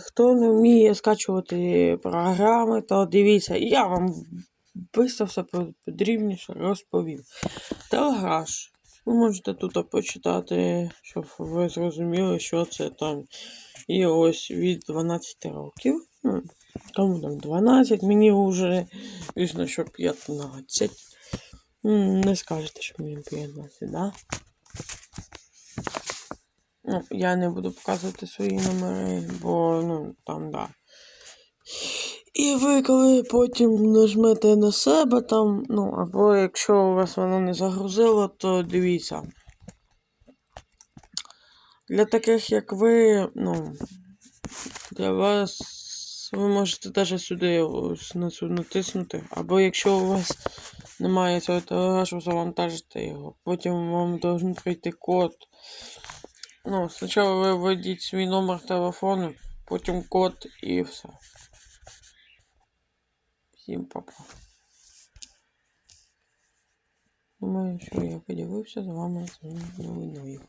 Хто не вміє скачувати програми, то дивіться, я вам швидко все подрібніше розповім. Телеграш. Ви можете тут почитати, щоб ви зрозуміли, що це там. І ось від 12 років. Ну, кому там 12, мені вже, звісно, що 15. Не скажете, що мені 15, да? Ну, я не буду показувати свої номери, бо ну там да. І ви коли потім нажмете на себе там, ну, або якщо у вас воно не загрузило, то дивіться. Для таких, як ви, ну, для вас ви можете навіть сюди ось на цю натиснути. Або якщо у вас немає цього телеграфу, завантажите його. Потім вам должен прийти код. Ну, спочатку ви введіть свій номер телефону, потім код і все. Всім папа. Думаю, що я поділився з вами своєю новиною.